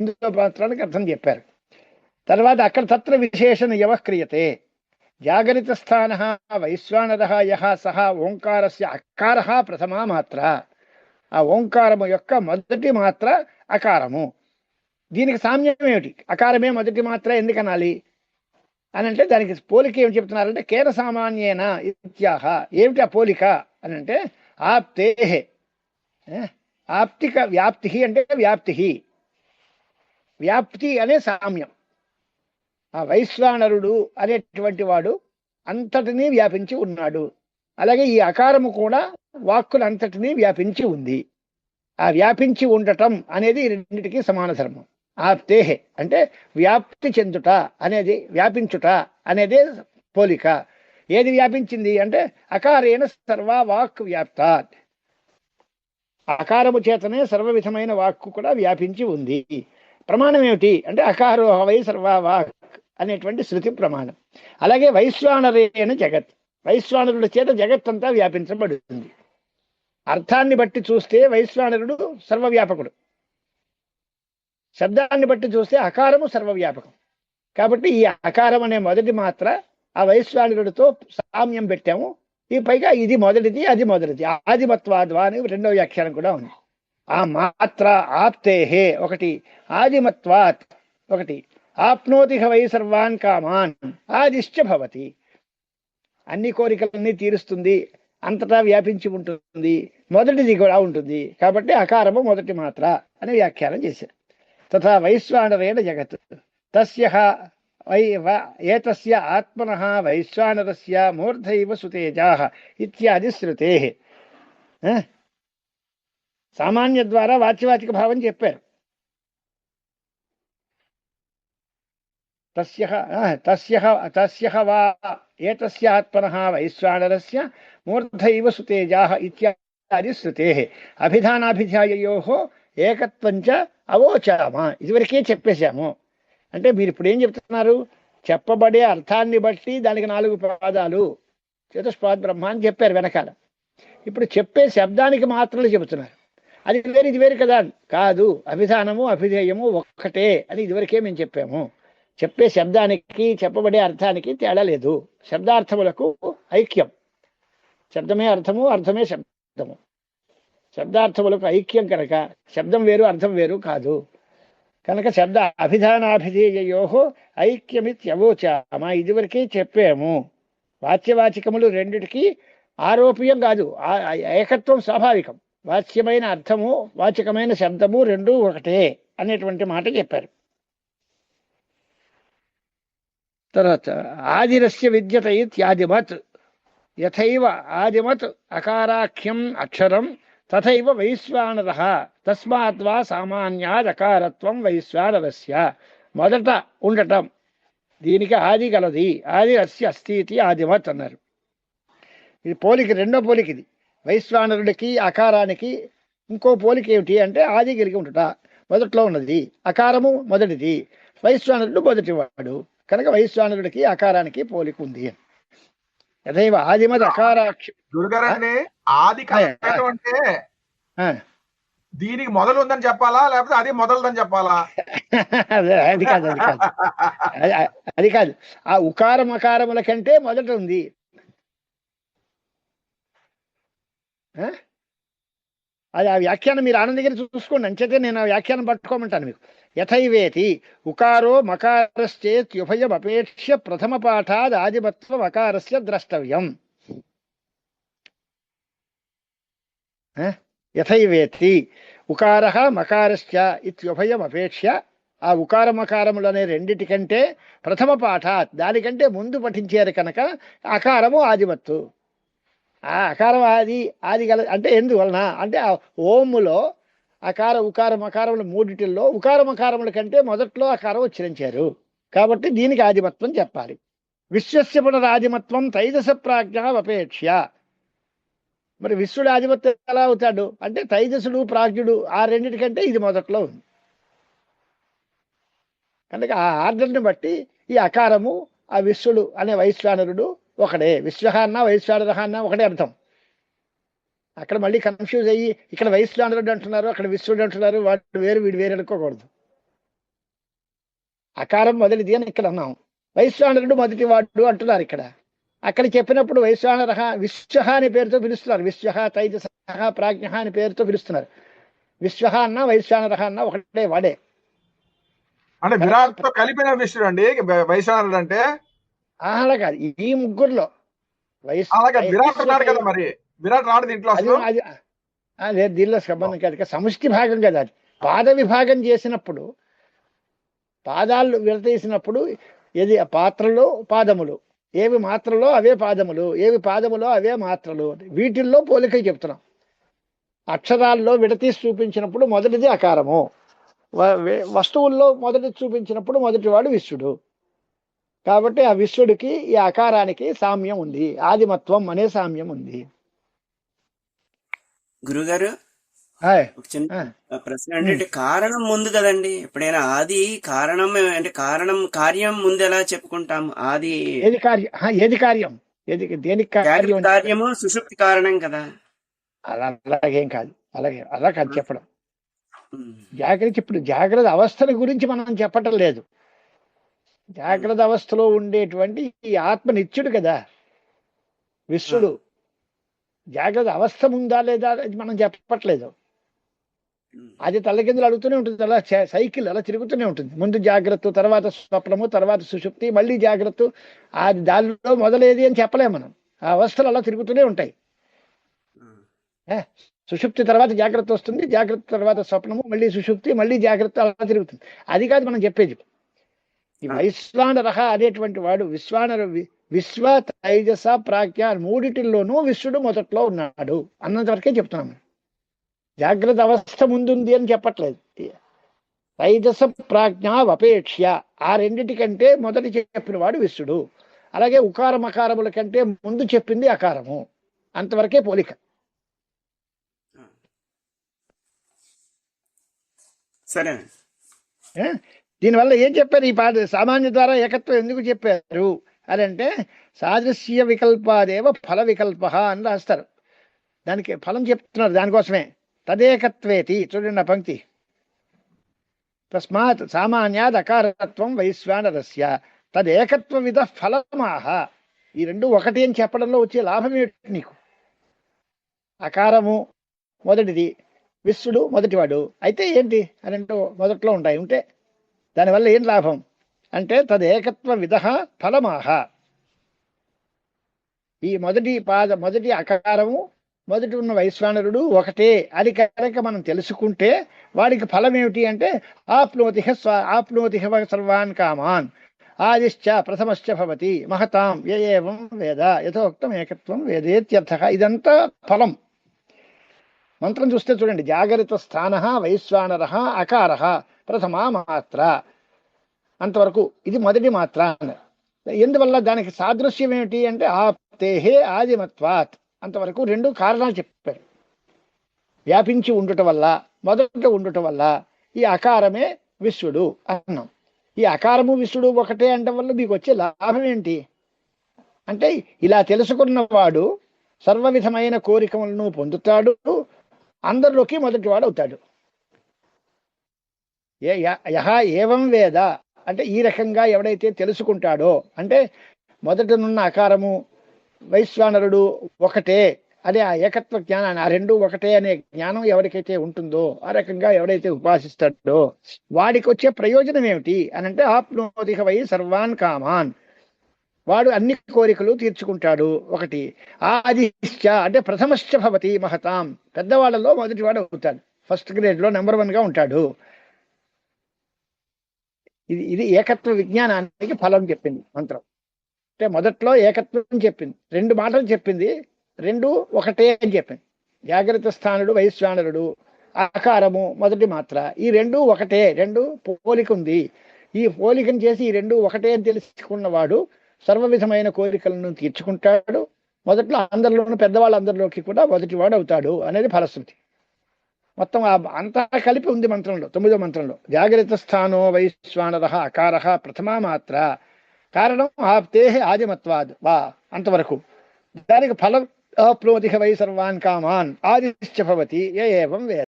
ఇందులో మాత్రానికి అర్థం చెప్పారు. తర్వాత అక్కడ తత్ర విశేషణ యవక్రియతే. జాగరిత స్థాన వైశ్వానర యహ సహ ఓంకారస్య అకార ప్రథమా మాత్ర. ఆ ఓంకారము యొక్క మొదటి మాత్ర అకారము. దీనికి సామ్యం ఏమిటి? అకారమే మొదటి మాత్ర ఎందుకనాలి? అని అంటే దానికి పోలిక ఏమి చెప్తున్నారంటే కేర సామాన్యేన ఇత్యాహ. ఏమిటి ఆ పోలిక? అని అంటే ఆప్తే ఆప్తిక వ్యాప్తి అంటే వ్యాప్తి వ్యాప్తి అనే సామ్యం. ఆ వైశ్వానరుడు అనేటువంటి వాడు అంతటినీ వ్యాపించి ఉన్నాడు. అలాగే ఈ అకారము కూడా వాక్కులు అంతటినీ వ్యాపించి ఉంది. ఆ వ్యాపించి ఉండటం అనేది రెండింటికి సమాన ధర్మం. ఆప్తేహే అంటే వ్యాప్తి చెందుట అనేది వ్యాపించుట అనేది పోలిక. ఏది వ్యాపించింది అంటే అకారేణ సర్వ వాక్ వ్యాప్త అకారము చేతనే సర్వ విధమైన వాక్కు కూడా వ్యాపించి ఉంది. ప్రమాణం ఏమిటి? అంటే అకారో వై సర్వాక్ అనేటువంటి శృతి ప్రమాణం. అలాగే వైశ్వానరేణ జగత్. వైశ్వానరుడి చేత జగత్ అంతా వ్యాపించబడుతుంది అర్థాన్ని బట్టి చూస్తే వైశ్వానరుడు సర్వవ్యాపకుడు. శబ్దాన్ని బట్టి చూస్తే అకారము సర్వవ్యాపకం. కాబట్టి ఈ అకారం అనే మొదటి మాత్ర ఆ వైశ్వానరుడితో సామ్యం పెట్టాము. ఈ పైగా ఇది మొదటిది అది మొదటిది. ఆదిమత్వాద్వా అని రెండవ వ్యాఖ్యానం కూడా ఉంది. ఆ మాత్ర ఆప్తేహే ఒకటి. ఆదిమత్వాత్ ఒకటి. ఆప్నోతి వై సర్వాన్ కామాన్ ఆదిశ్చ భవతి. అన్ని కోరికలన్నీ తీరుస్తుంది అంతటా వ్యాపించి ఉంటుంది మొదటిది కూడా ఉంటుంది. కాబట్టి అకారము మొదటి మాత్ర అని వ్యాఖ్యానం చేశారు. తథా వైశ్వానరేణ జగత్. తస్య వై ఏతస్య ఆత్మన వైశ్వానరస్య మూర్ధైవ సుతేజా ఇత్యాది శ్రుతే సామాన్య ద్వారా వాచ్యవాచిక భావం చెప్పారు. తస్య ఆ, తస్య తస్య వా ఏతస్య ఆత్మనః వైశ్వానరస్య మూర్ధైవ సుతేజాః ఇత్యాది శృతే అభిధానాభిధ్యాయయోః ఏకత్వంచ అవోచామ. ఇదివరకే చెప్పేశాము. అంటే మీరు ఇప్పుడు ఏం చెప్తున్నారు? చెప్పబడే అర్థాన్ని బట్టి దానికి నాలుగు పాదాలు. చతుష్పాద్ బ్రహ్మ అని చెప్పారు వెనకాల. ఇప్పుడు చెప్పే శబ్దానికి మాత్రలు చెబుతున్నారు. అది వేరు ఇది వేరు కదా. కాదు అభిధానము అభిధేయము ఒక్కటే అని ఇదివరకే మేము చెప్పాము. చెప్పే శబ్దానికి చెప్పబడే అర్థానికి తేడా లేదు. శబ్దార్థములకు ఐక్యం. శబ్దమే అర్థము అర్థమే శబ్దము. శబ్దార్థములకు ఐక్యం కనుక శబ్దం వేరు అర్థం వేరు కాదు. కనుక శబ్ద అభిధానాభిధేయో ఐక్యమిత్యవోచామ ఇదివరకే చెప్పాము. వాచ్యవాచికములు రెండిటికి ఆరోప్యం కాదు. ఏకత్వం స్వాభావికం. వాచ్యమైన అర్థము వాచకమైన శబ్దము రెండు ఒకటే అనేటువంటి మాట చెప్పారు. తర్వాత ఆదిరస్య విద్యత ఇత్యాదిమత్ యథైవ ఆదిమత్ అకారాఖ్యం అక్షరం తథైవ వైశ్వానర తస్మాత్ వా సామాన్యాదకారత్వం వైశ్వానరస్య. మొదట ఉండటం దీనికి ఆది గలది ఆది అస్య అస్తి ఆదిమత్ అన్నారు. ఇది పోలిక రెండో పోలిక ఇది వైశ్వానరుడికి అకారానికి ఇంకో పోలిక ఏమిటి అంటే ఆది కలిగి ఉంటుట మొదట్లో ఉన్నది. అకారము మొదటిది. వైశ్వానరుడు మొదటివాడు. కనుక వైశ్వానరుడికి అకారానికి పోలిక ఉంది. యథైవ ఆదిమత్ అకారాక్ష ఆది అంటే దీనికి మొదలు ఉందని చెప్పాలా? లేకపోతే అది మొదలుదని చెప్పాలా? అదే, అది కాదు అది కాదు. అది- అది కాదు. ఆ ఉకారం అకారముల కంటే మొదట ఉంది ఆ? అది ఆ వ్యాఖ్యానం మీరు ఆనంద దగ్గర చూసుకోండి. అంచేతే నేను ఆ వ్యాఖ్యానం పట్టుకోమంటాను మీకు. యథైవేతి ఉకారో మకారశ్చేత్యుభయం అపేక్ష ప్రథమ పాఠాద్ ఆదిమత్వం అకారస్య ద్రష్టవ్యం. యథైవేతి ఉకార మకారశ్చ ఇత్యుభయం అపేక్ష ఆ ఉకార మకారములు అనే రెండిటికంటే ప్రథమ పాఠాత్ దానికంటే ముందు పఠించారు కనుక అకారము ఆదిమత్తు. అకారం ఆది ఆది గల అంటే ఎందువలన అంటే ఆ ఓములో అకార ఉకార అకారముల మూడిటిల్లో ఉకార అకారముల కంటే మొదట్లో అకారం ఉచ్చరించారు. కాబట్టి దీనికి ఆదిమత్వం చెప్పాలి. విశ్వస్య పునరాదిమత్వం తైదశ ప్రాజ్ఞ అపేక్ష మరి విశ్వడు ఆధిపత్యం ఎలా అవుతాడు? అంటే తైజసుడు ప్రాజ్ఞుడు ఆ రెండిటికంటే ఇది మొదట్లో ఉంది. కనుక ఆ ఆర్డర్ని బట్టి ఈ అకారము ఆ విశ్వడు అనే వైశ్వానరుడు ఒకడే విశ్వ అన్న వైశ్వానర అన్న ఒకటే అర్థం. అక్కడ మళ్ళీ కన్ఫ్యూజ్ అయ్యి ఇక్కడ వైశ్వానరుడు అంటున్నారు అక్కడ విశ్వడు అంటున్నారు వాడు వేరు వీడు వేరు అనుకోకూడదు. అకారం మొదటిది అని ఇక్కడ అన్నాం. వైశ్వానరుడు మొదటి వాడు అంటున్నారు ఇక్కడ. అక్కడ చెప్పినప్పుడు వైశ్వానర విశ్వ అని పేరుతో పిలుస్తున్నారు. విశ్వ తైజస ప్రాజ్ఞ అని పేరుతో పిలుస్తున్నారు. విశ్వ అన్న వైశ్వానర అన్న ఒకటే వాడే. అంటే విరాట్తో కలిపిన విష్ణుడు అండి వైశ్వానరుడు అంటే అలా కాదు. ఈ ముగ్గురులో. మరి? విరాట్ రాడు దీంట్లో అది దీనిలో సంబంధం కాదు. ఇక సముష్టి భాగం కదా అది. పాద విభాగం చేసినప్పుడు పాదాలు విడతీసినప్పుడు ఏది? ఆ పాత్రలో పాదములు. ఏవి మాత్రలో అవే పాదములు. ఏవి పాదములో అవే మాత్రలు. వీటిల్లో పోలిక చెప్తున్నాం. అక్షరాల్లో విడతీసి చూపించినప్పుడు మొదటిది అకారము. వస్తువుల్లో మొదటి చూపించినప్పుడు మొదటివాడు విశ్వడు కాబట్టి ఆ విశ్వడికి ఈ అకారానికి సామ్యం ఉంది. ఆదిమత్వం అనే సామ్యం ఉంది. గురుగారు. ప్రశ్న ఏంటంటే కారణం ముందు కదండి. ఎప్పుడైనా ఆది కారణం అంటే కారణం కార్యం ముందు ఎలా చెప్పుకుంటాం? ఆది ఏది కార్యం ఏది కార్యం? ఏది దేనికి కార్యం కార్యము సుషుప్తి కారణం కదా. అలా అలాగేం కాదు. అలాగే అలా కాదు చెప్పడం. జాగ్రత్త ఇప్పుడు జాగ్రత్త అవస్థల గురించి మనం చెప్పటం లేదు. జాగ్రత్త అవస్థలో ఉండేటువంటి ఈ ఆత్మ నిత్యుడు కదా. విశ్వడు. జాగ్రత్త అవస్థ ఉందా లేదా అది మనం చెప్పట్లేదు. అది తలకిందులు అడుగుతూనే ఉంటుంది. అలా సైకిల్ అలా తిరుగుతూనే ఉంటుంది. ముందు జాగ్రత్త తర్వాత స్వప్నము తర్వాత సుషుప్తి మళ్ళీ జాగ్రత్త. అది దానిలో మొదలేది అని చెప్పలేము మనం. ఆ అవస్థలు అలా తిరుగుతూనే ఉంటాయి. సుషుప్తి తర్వాత జాగ్రత్త వస్తుంది. జాగ్రత్త తర్వాత స్వప్నము మళ్ళీ సుషుప్తి మళ్ళీ జాగ్రత్త అలా తిరుగుతుంది. అది కాదు మనం చెప్పేది. ఈ వైశ్వానరహ అనేటువంటి వాడు విశ్వానర విశ్వ తైజస ప్రాజ్ఞ మూడిటిల్లోనూ విశ్వడు మొదట్లో ఉన్నాడు అన్నంత వరకే చెప్తున్నాం జాగ్రత్త అవస్థ ముందుంది అని చెప్పట్లేదు. తైజస ప్రాజ్ఞ అపేక్ష ఆ రెండిటికంటే మొదటి చెప్పిన వాడు విశ్వడు అలాగే ఉకార మకారముల కంటే ముందు చెప్పింది అకారము. అంతవరకే పోలిక. సరే? దీనివల్ల ఏం చెప్పారు? ఈ పాట సామాన్య ద్వారా ఏకత్వం ఎందుకు చెప్పారు? అని అంటే సాదృశ్య వికల్పాదేవ ఫల వికల్ప అని రాస్తారు. దానికి ఫలం చెప్తున్నారు దానికోసమే. తదేకత్వేతి. చూడండి ఆ పంక్తి. తస్మాత్ సామాన్యాద్ అకారత్వం వైశ్వానరస్య. తదేకత్వ విధ ఫలమాహ. ఈ రెండు ఒకటి అని చెప్పడంలో వచ్చే లాభం ఏమిటి నీకు? అకారము మొదటిది విశ్వడు మొదటివాడు. అయితే ఏంటి? అని అంటూ మొదట్లో ఉంటాయి. ఉంటే దానివల్ల ఏం లాభం? అంటే తదేకత్వ విధ ఫలమాహ. ఈ మొదటి పాద మొదటి అకారము మొదటి ఉన్న వైశ్వానరుడు ఒకటే. అది కనుక మనం తెలుసుకుంటే వాడికి ఫలం ఏమిటి అంటే ఆప్నోతిహ స్వ ఆప్నోతిహ సర్వాన్ కామాన్. ఆదిశ్చ ప్రథమశ్చ భవతి మహతాం ఏవం వేద యథోక్తం ఏకత్వం వేదేత్యర్థ. ఇదంతా ఫలం. మంత్రం చూస్తే చూడండి. జాగ్రత్త స్థాన వైశ్వానర అకార. ప్రథమా మాత్ర. అంతవరకు ఇది మొదటి మాత్ర అన్నారు. ఎందువల్ల దానికి సాదృశ్యం ఏమిటి అంటే ఆప్తేహే ఆదిమత్వాత్. అంతవరకు రెండు కారణాలు చెప్పారు. వ్యాపించి ఉండుట వల్ల మొదట ఉండుట వల్ల ఈ అకారమే విశ్వడు అన్నాం. ఈ అకారము విశ్వడు ఒకటే అంటే వల్ల మీకు వచ్చే లాభం ఏంటి? అంటే ఇలా తెలుసుకున్నవాడు సర్వ విధమైన కోరికలను పొందుతాడు అందరిలోకి మొదటివాడు అవుతాడు. ఏ య- యహ ఏవం వేద. అంటే ఈ రకంగా ఎవడైతే తెలుసుకుంటాడో అంటే మొదటనున్న అకారము వైశ్వానరుడు ఒకటే అదే ఆ ఏకత్వ జ్ఞానాన్ని ఆ రెండు ఒకటే అనే జ్ఞానం ఎవరికైతే ఉంటుందో ఆ రకంగా ఎవడైతే ఉపాసిస్తాడో వాడికి వచ్చే ప్రయోజనం ఏమిటి అని అంటే ఆప్నోదిక వై సర్వాన్ కామాన్. వాడు అన్ని కోరికలు తీర్చుకుంటాడు. ఒకటి ఆదిశ్చ అంటే ప్రథమశ్చ భవతి మహతాం. పెద్దవాళ్ళలో మొదటివాడు అవుతాడు. ఫస్ట్ గ్రేడ్లో నెంబర్ వన్గా ఉంటాడు. ఇది ఇది ఏకత్వ విజ్ఞానానికి ఫలం చెప్పింది మంత్రం. అంటే మొదట్లో ఏకత్వం చెప్పింది. రెండు మాటలు చెప్పింది. రెండు ఒకటే అని చెప్పింది. జాగ్రత్త స్థానుడు వైశ్వానరుడు ఆకారము మొదటి మాత్ర. ఈ రెండు ఒకటే రెండు పోలిక ఉంది. ఈ పోలికను చేసి ఈ రెండు ఒకటే అని తెలుసుకున్నవాడు సర్వ విధమైన కోరికలను తీర్చుకుంటాడు. మొదట్లో అందరిలోనూ పెద్దవాళ్ళందరిలోకి కూడా మొదటివాడు అవుతాడు అనేది ఫలశ్రుతి. మొత్తం ఆ అంతా కలిపి ఉంది మంత్రంలో తొమ్మిదో మంత్రంలో. జాగ్రత్త స్థానో వైశ్వానర అకార ప్రథమా మాత్ర. కారణం ఆప్తే ఆదిమత్వాద్ వా అంతవరకు. దానికి ఫలం అప్లోదిక వై సర్వాన్ కామాన్ ఆదిశ్చ భవతి ఏ ఏవం వేద.